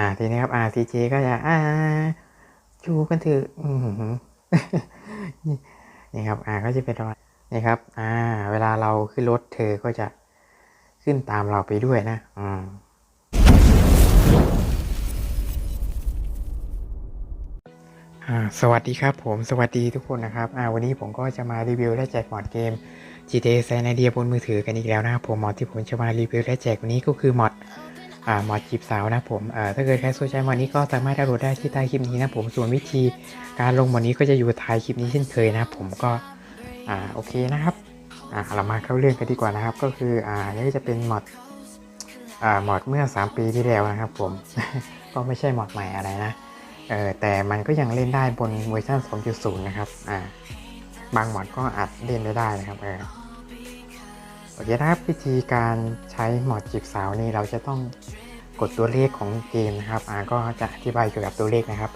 อ่าทีนี้ครับ RCG ก็จะอ่าจูกันถืออืนี่ครับอ่าก็จะเป็นประมาณนี่ครับ อ่า เวลาเราขึ้นรถเธอก็จะขึ้นตามเราไปด้วยนะ อืมอ่าสวัสดีครับผมสวัสดีทุกคนนะครับอาวันนี้ผมก็จะมารีวิวและแจกมอดเกม GTA San Andreas บนมือถือกันอีกแล้วนะครับผมมอดที่ผมจะมารีวิวและแจกวันนี้ก็คือมอด อ่ามอจีบสาวนะผมอ่าถ้าเกิดใครสนใจมอนี้ก็สามารถดาวน์โหลดได้ที่ใต้คลิปนี้นะผมส่วนวิธีการลงมอนี้ก็จะอยู่ท้ายคลิปนี้เช่นเคยนะผมก็อ่าโอเคนะครับอ่าเรามาเข้าเรื่องกันดีกว่านะครับ ก็คืออ่านี่จะเป็นมอดอ่ามอดเมื่อ 3 ปีที่แล้วนะครับผมก็ไม่ใช่มอดใหม่อะไรนะเออแต่มันก็ยังเล่นได้บนเวอร์ชัน2.0 นะครับอ่าบางหมอดก็อาจเล่นไม่ได้นะครับเออ อเคนะครับวิธีการใช้หมอดจีบสาวนี่เราจะต้องกดตัวเลขของเกมนะครับอ่าก็จะอธิบายเกี่ยวกับตัวเลขนะครับ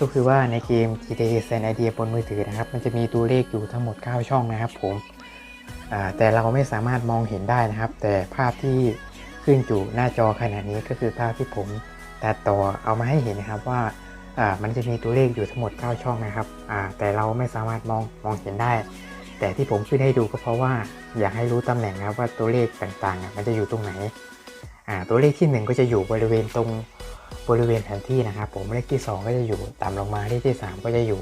ก็คือว่าในเกม GTA San Andreas บนมือถือนะครับ มันจะมีตัวเลขอยู่ทั้งหมด 9 ช่องนะครับผมอ่าแต่เราไม่สามารถมองเห็นได้นะครับ แต่ภาพที่ขึ้นอยู่หน้าจอขณะนี้ก็คือภาพที่ผมตัดต่อเอามาให้เห็นนะครับว่าอ่ามันจะมีตัวเลขอยู่ทั้งหมด 9 ช่องนะครับอ่าแต่เราไม่สามารถมองมองเห็นได้ แต่ที่ผมขึ้นให้ดูก็เพราะว่าอยากให้รู้ตำแหน่งครับว่าตัวเลขต่างๆมันจะอยู่ตรงไหนอ่าตัวเลขที่ 1 ก็จะอยู่บริเวณตรงบริเวณแผนที่นะครับ ผมเลขที่ 2 ก็จะอยู่ต่ำลงมาเลขที่ 3 ก็จะอยู่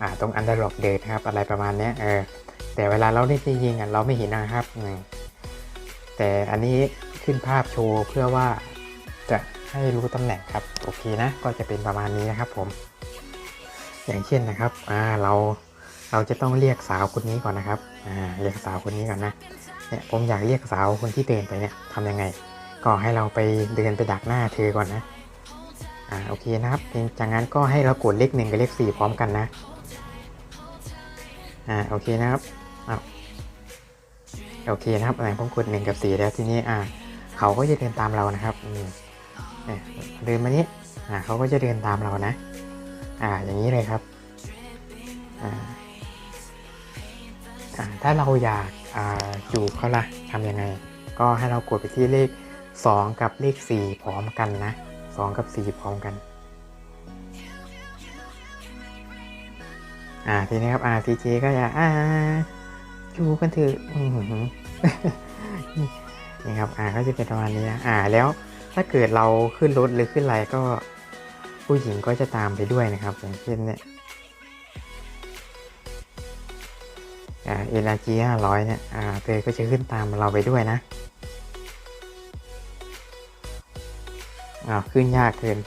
อ่าตรงอันเดอร์ล็อกเดทนะครับอะไรประมาณนี้เออแต่เวลาเราเล่นจริงๆเราไม่เห็นนะครับแต่อันนี้ขึ้นภาพโชว์เพื่อว่าจะให้รู้ตำแหน่งครับโอเคนะก็จะเป็นประมาณนี้นะครับผม อย่างเช่นนะครับอ่าเรา เราจะต้องเรียกสาวคนนี้ก่อนนะครับ อ่า เรียกสาวคนนี้ก่อนนะ เนี่ยผมอยากเรียกสาวคนที่เดินไปเนี่ยทำยังไง ก็ให้เราไปเดินไปดักหน้าเธอก่อนนะ อ่า โอเคนะครับ จากนั้นก็ให้เรากดเลขหนึ่งกับเลขสี่พร้อมกันนะ อ่า โอเคนะครับอ้าวโอเคนะครับอะไรผมกดหนึ่งกับสี่แล้วทีนี้ อ่า เขาก็จะเดินตามเรานะครับ อืมเนี่ยเดินมานี้อ่าเขาก็จะเดินตามเรานะ อ่า อย่างนี้เลยครับ อ่า ถ้าเราอยากอจูบเขาล่ะทำยังไง ก็ให้เรากดไปที่เลข 2 กับเลข 4 พร้อมกันนะ 2 กับ 4 พร้อมกันอ่าทีนี้ครับ RCG ก็จะอ่าจูบกันเถอะนี่ครับอ่าก็จะเป็นประมาณนี้นะอ่าแล้วถ้าเกิดเราขึ้นรถหรือขึ้นอะไรก็ผู้หญิงก็จะตามไปด้วยนะครับ อย่างเช่นเนี่ย อ่าเอ็นอาร์จีห้าร้อยเนี่ยเธอก็จะขึ้นตามเราไปด้วยนะอ้าวขึ้นยากเกิน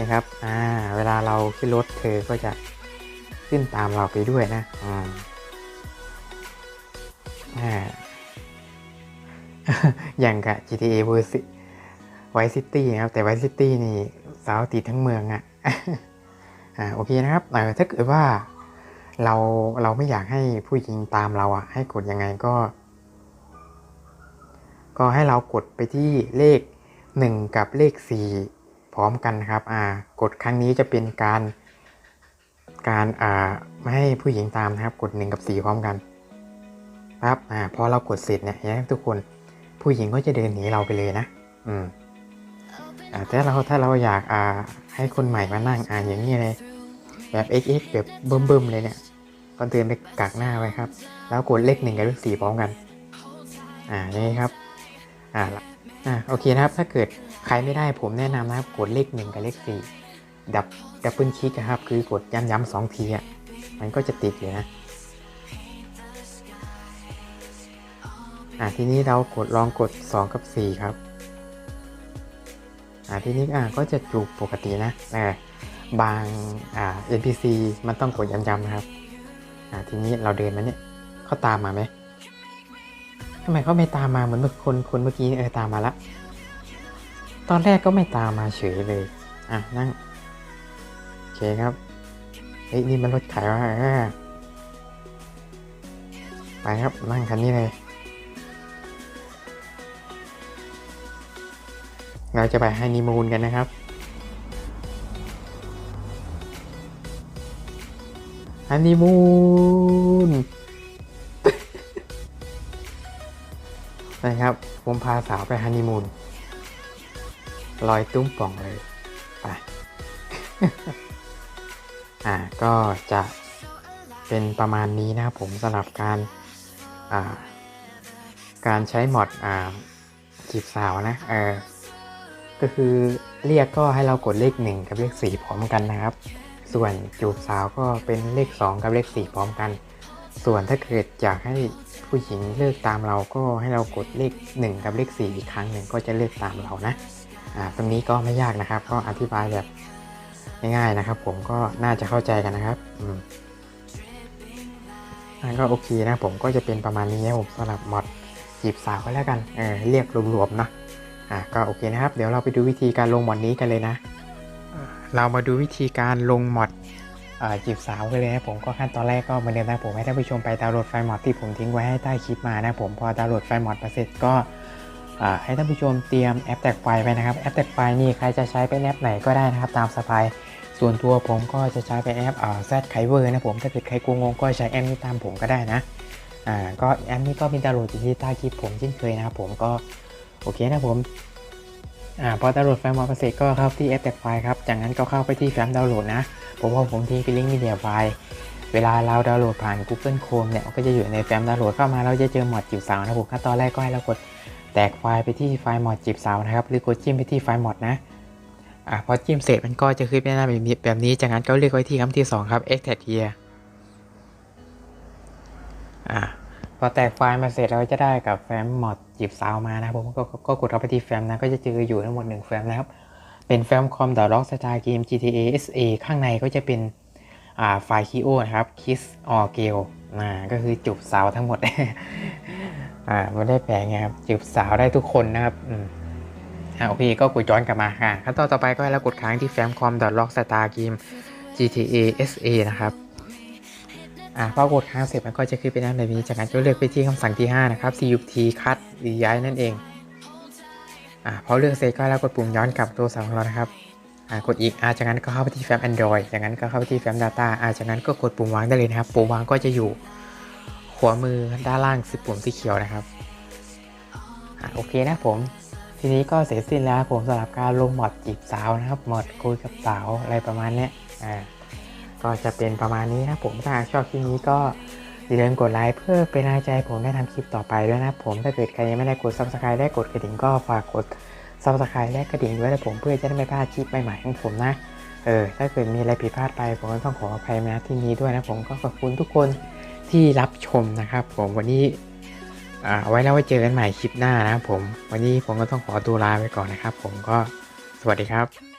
นะครับอ่าเวลาเราขึ้นรถเธอก็จะขึ้นตามเราไปด้วยนะอืมอ่าอย่างกับ GTA v e r s Vice City นะครับ แต่ Vice City นี่สาวติดทั้งเมืองอะ่ะ อ่า โอเคนะครับถ้าเกิดว่า เราเราไม่อยากให้ผู้หญิงตามเราอะ่ะ ให้กดยังไงก็ ก็ให้เรากดไปที่เลข 1 กับเลข 4 พร้อมกันครับอ่ากดครั้งนี้จะเป็นการ การอ่าไม่ให้ผู้หญิงตามนะครับ กด 1 กับ 4 พร้อมกันครับอ่าพอเรากดเสร็จเนี่ยเห็นไหมทุกคนผู้หญิงก็จะเดินหนีเราไปเลยนะ อืมอ่าถ้าเราถ้าเราอยากอ่าให้คนใหม่มานั่งอ่านอย่างนี้เลย แบบ XX แบบเบิ่มๆเลยเนี่ยก็เดินไปกักหน้าไว้ครับ แล้วกดเลขหนึ่งกับเลขสี่พร้อมกัน อ่านี่ครับ อ่าอ่าโอเคนะครับ ถ้าเกิดใครไม่ได้ผมแนะนำนะครับ กดเลขหนึ่งกับเลขสี่ดับดับเบิลคลิกครับ คือกดย้ำๆสองทีอะมันก็จะติดอยู่นะอ่าทีนี้เรากดลองกด 2 กับ 4 ครับอ่าทีนี้อ่าก็จะจูบปกตินะแต่ บางอ่า NPC มันต้องกดย้ำๆนะครับ อ่าทีนี้เราเดินมาเนี่ยเขาตามมาไหมทำไมเขาไม่ตามมาเหมือนเมื่อคนคนเมื่อกี้เออตามมาละตอนแรกก็ไม่ตามมาเฉยเลย อะนั่งโอเคครับเฮ้ยนี่มันรถขายว่าไปครับนั่งคันนี้เลย เราจะไปฮันนีมูนกันนะครับ ฮันนีมูนนะครับ ผมพาสาวไปฮันนีมูนลอยตุ้มป่องเลยไปอ่าก็จะเป็นประมาณนี้นะครับผมสำหรับการอ่าการใช้มอดอ่าจีบสาวนะเออก็คือเรียกก็ให้เรากดเลข1กับเลข4พร้อมกันนะครับ ส่วนจูบสาวก็เป็นเลข 2 กับเลข 4 พร้อมกัน ส่วนถ้าเกิดอยากให้ผู้หญิงเลือกตามเราก็ให้เรากดเลข 1 กับเลข 4 อีกครั้งหนึ่งก็จะเลือกตามเรานะอ่าตรงนี้ก็ไม่ยากนะครับ ก็อธิบายแบบง่ายๆนะครับ ผมก็น่าจะเข้าใจกันนะครับอืมอันก็โอเคนะผมก็จะเป็นประมาณนี้นะผมสำหรับมอดจีบสาวก็แล้วกันเออเรียกรวมๆนะอ่าก็โอเคนะครับ เดี๋ยวเราไปดูวิธีการลงมอดนี้กันเลยนะ เรามาดูวิธีการลงมอดจีบสาวกันเลยนะผมก็ขั้นตอนแรกก็เหมือนเดิมนะผมให้ท่านผู้ชมไปดาวน์โหลดไฟล์มอดที่ผมทิ้งไว้ให้ใต้คลิปมานะผมพอดาวน์โหลดไฟล์มอดเสร็จก็ให้ท่านผู้ชมเตรียมแอปแท็กไฟล์ไปนะครับแอปแท็กไฟล์นี่ใครจะใช้เป็นแอปไหนก็ได้นะครับตามสบายส่วนตัวผมก็จะใช้เป็นแอปอ่า Z k i v e r นะผมถ้าเกิดใครกลัวงงก็ใช้แอปนี้ตามผมก็ได้นะอ่าก็แอปนี้ก็มีดาวน์โหลดอยู่ที่ใต้คลิปผมเช่นเคยนะครับผมก็โอเคนะผม อ่าพอดาวน์โหลดไฟล์มอสเสร็จก็เข้าที่แอปแท็กไฟล์ครับ จากนั้นก็เข้าไปที่แฟ้มดาวน์โหลดนะ ผมว่าผมทิ้งเป็นลิงก์มีเดียไฟล์เวลาเราดาวน์โหลดผ่าน Google Chrome เนี่ยมันก็จะอยู่ในแฟ้มดาวน์โหลดเข้ามาเราจะเจอหมอดจีบสาวนะผมขั้นตอนแรกก็ให้เรากดแตกไฟล์ไปที่ไฟล์หมอดจีบสาวนะครับ หรือกดจิ้มไปที่ไฟล์หมอดนะอ่าพอจิ้มเสร็จมันก็จะขึ้นเป็นหน้าแบบนี้แบบนี้ จากนั้นก็เลือกไว้ที่คำที่สองครับ extract here อ่า พอแตกไฟล์มาเสร็จเราจะได้กับแฟ้มหมอดจีบสาวมานะครับผมก็ก็ก็กดเข้าไปที่แฟ้มนะก็จะเจออยู่ทั้งหมด1แฟ้มนะครับ เป็นแฟ้มคอมดอ Rock Star Game GTA SA ข้างในก็จะเป็นไฟล์คีโอนะครับ Kiss or Girl อ่าก็คือจูบสาวทั้งหมดอ่าไม่ได้แปลไงครับจูบสาวได้ทุกคนนะครับอืมอ่าโอเคก็กดย้อนกลับมาค่ะขั้นตอนต่อไปก็ให้เรากดค้างที่แฟ้มคอมดอ Rock Star Game GTA SA นะครับ อ่าพอกดค้างเสร็จมันก็จะขึ้นเป็นหน้าแบบนี้ จากนั้นก็เลือกไปที่คำสั่งที่ 5 นะครับ CUT cut หรือย้ายนั่นเองอ่าพอเลือกเสร็จก็แล้วกดปุ่มย้อนกลับตัวสาวของเรานะครับอ่ากดอีกอ่าจากนั้นก็เข้าไปที่แฟ้ม Android จากนั้นก็เข้าไปที่แฟ้ม Data อ่าจากนั้นก็กดปุ่มวางได้เลยนะครับ ปุ่มวางก็จะอยู่ขวามือด้านล่างสิบปุ่มสีเขียวนะครับอ่าโอเคนะผมทีนี้ก็เสร็จสิ้นแล้วผมสำหรับการลงหมอดจีบสาวนะครับหมอดคุยกับสาวอะไรประมาณเนี้ยอ่า ก็จะเป็นประมาณนี้นะผมถ้าหากชอบคลิปนี้ก็อย่าลืมกดไลค์เพื่อเป็นกำลังใจผมได้ทำคลิปต่อไปด้วยนะผมถ้าเกิดใครยังไม่ได้กด subscribe และกดกระดิ่งก็ฝากกด subscribe และกระดิ่งด้วยนะผมเพื่อจะได้ไม่พลาดคลิปใหม่ๆของผมนะเออถ้าเกิดมีอะไรผิดพลาดไปผมก็ต้องขออภัยมาที่นี้ด้วยนะผมก็ขอบคุณทุกคนที่รับชมนะครับผมวันนี้อ่าเอาไว้แล้วไว้เจอกันใหม่คลิปหน้านะครับผม วันนี้ผมก็ต้องขอตัวลาไปก่อนนะครับผมก็สวัสดีครับ